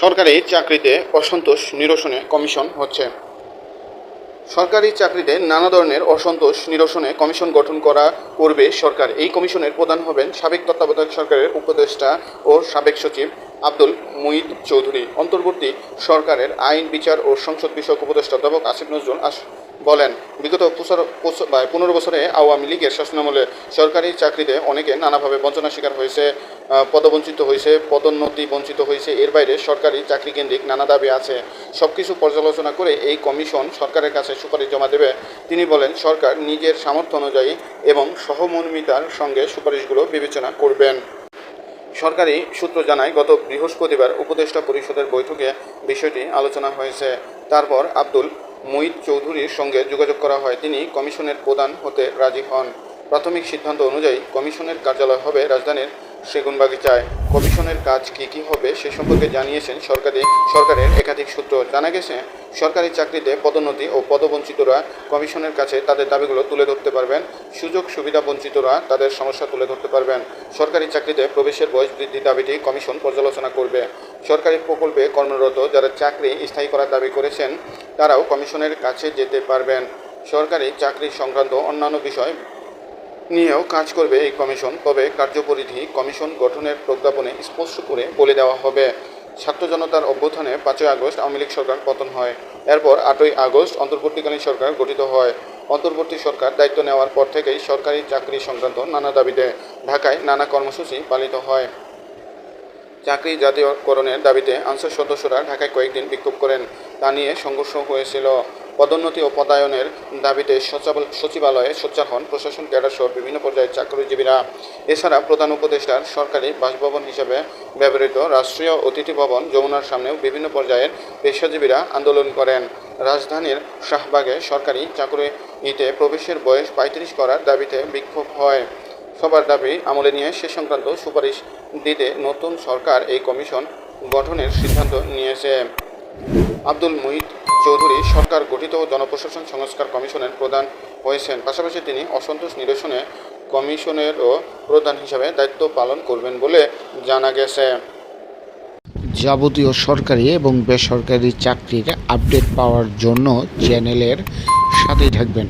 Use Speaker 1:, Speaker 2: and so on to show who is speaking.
Speaker 1: সরকারি চাকরিতে অসন্তোষ নিরসনে কমিশন হচ্ছে। সরকারি চাকরিতে নানা ধরনের অসন্তোষ নিরসনে কমিশন গঠন করা করবে সরকার। এই কমিশনের প্রধান হবেন সাবেক তত্ত্বাবধায়ক সরকারের উপদেষ্টা ও সাবেক সচিব আব্দুল মুঈদ চৌধুরী। অন্তর্বর্তী সরকারের আইন, বিচার ও সংসদ বিষয়ক উপদেষ্টা অধ্যাপক আসিফ নজরুল আস বলেন, বিগত পনেরো বছরে আওয়ামী লীগের শাসনামলে সরকারি চাকরিতে অনেকে নানাভাবে বঞ্চনার শিকার হয়েছে পদবঞ্চিত হয়েছে, পদোন্নতি বঞ্চিত হয়েছে। এর বাইরে সরকারি চাকরি কেন্দ্রিক নানা দাবি আছে। সব কিছু পর্যালোচনা করে এই কমিশন সরকারের কাছে সুপারিশ জমা দেবে। তিনি বলেন, সরকার নিজের সামর্থ্য অনুযায়ী এবং সহমর্মিতার সঙ্গে সুপারিশগুলো বিবেচনা করবেন। সরকারি সূত্র জানায়, গত বৃহস্পতিবার উপদেষ্টা পরিষদের বৈঠকে বিষয়টি আলোচনা হয়েছে। তারপর আব্দুল মুঈদ চৌধুরীর সঙ্গে যোগাযোগ করা হয়। তিনি কমিশনের প্রধান হতে রাজি হন। প্রাথমিক সিদ্ধান্ত অনুযায়ী কমিশনের কার্যালয় হবে রাজধানীর সেগুনবাগিচায় কমিশনের কাজ কী কী হবে সে সম্পর্কে জানিয়েছেন সরকারি, সরকারের একাধিক সূত্র। জানা গেছে, সরকারি চাকরিতে পদোন্নতি ও পদবঞ্চিতরা কমিশনের কাছে তাদের দাবিগুলো তুলে ধরতে পারবেন। সুযোগ সুবিধা বঞ্চিতরা তাদের সমস্যা তুলে ধরতে পারবেন। সরকারি চাকরিতে প্রবেশের বয়স বৃদ্ধি দাবিটি কমিশন পর্যালোচনা করবে। সরকারি প্রকল্পে কর্মরত যারা চাকরি স্থায়ী করার দাবি করেছেন, তারাও কমিশনের কাছে যেতে পারবেন। সরকারি চাকরি সংক্রান্ত অন্যান্য বিষয় নিয়েও কাজ করবে এই কমিশন, তবে কার্যপরিধি কমিশন গঠনের প্রজ্ঞাপনে স্পষ্ট করে বলে দেওয়া হবে। ছাত্র জনতার অভ্যুত্থানে পাঁচই আগস্ট আওয়ামী লীগ সরকার পতন হয়। এরপর আটই আগস্ট অন্তর্বর্তীকালীন সরকার গঠিত হয়। অন্তর্বর্তী সরকার দায়িত্ব নেওয়ার পর থেকেই সরকারি চাকরি সংক্রান্ত নানা দাবিতে ঢাকায় নানা কর্মসূচি পালিত হয়। চাকরি জাতীয়করণের দাবিতে আনসার সদস্যরা ঢাকায় কয়েকদিন বিক্ষোভ করেন। তা নিয়ে সংঘর্ষ হয়েছিল। পদোন্নতি ও পদায়নের দাবিতে সচিবালয়ে সোচ্চার হন প্রশাসন, ক্যাডার সহ বিভিন্ন পর্যায়ের চাকরিজীবীরা। এছাড়া প্রধান উপদেষ্টার সরকারি বাসভবন হিসেবে ব্যবহৃত রাষ্ট্রীয় অতিথি ভবন যমুনার সামনেও বিভিন্ন পর্যায়ের পেশাজীবীরা আন্দোলন করেন। রাজধানীর শাহবাগে সরকারি চাকরিতে প্রবেশের বয়স পঁয়ত্রিশ করার দাবিতে বিক্ষোভ হয়। সবার দাবি, আমলে নিয়ে সে সংক্রান্ত সুপারিশ দিতে নতুন সরকার এই কমিশন গঠনের সিদ্ধান্ত নিয়েছে। আব্দুল মুহিত চৌধুরী সরকার গঠিত জনপ্রশাসন সংস্কার কমিশনের প্রধান হয়েছেন। পাশাপাশি তিনি অসন্তোষ নিরসনে কমিশনেরও প্রধান হিসাবে দায়িত্ব পালন করবেন বলে জানা গেছে।
Speaker 2: যাবতীয় সরকারি এবং বেসরকারি চাকরির আপডেট পাওয়ার জন্য চ্যানেলের সাথেই থাকবেন।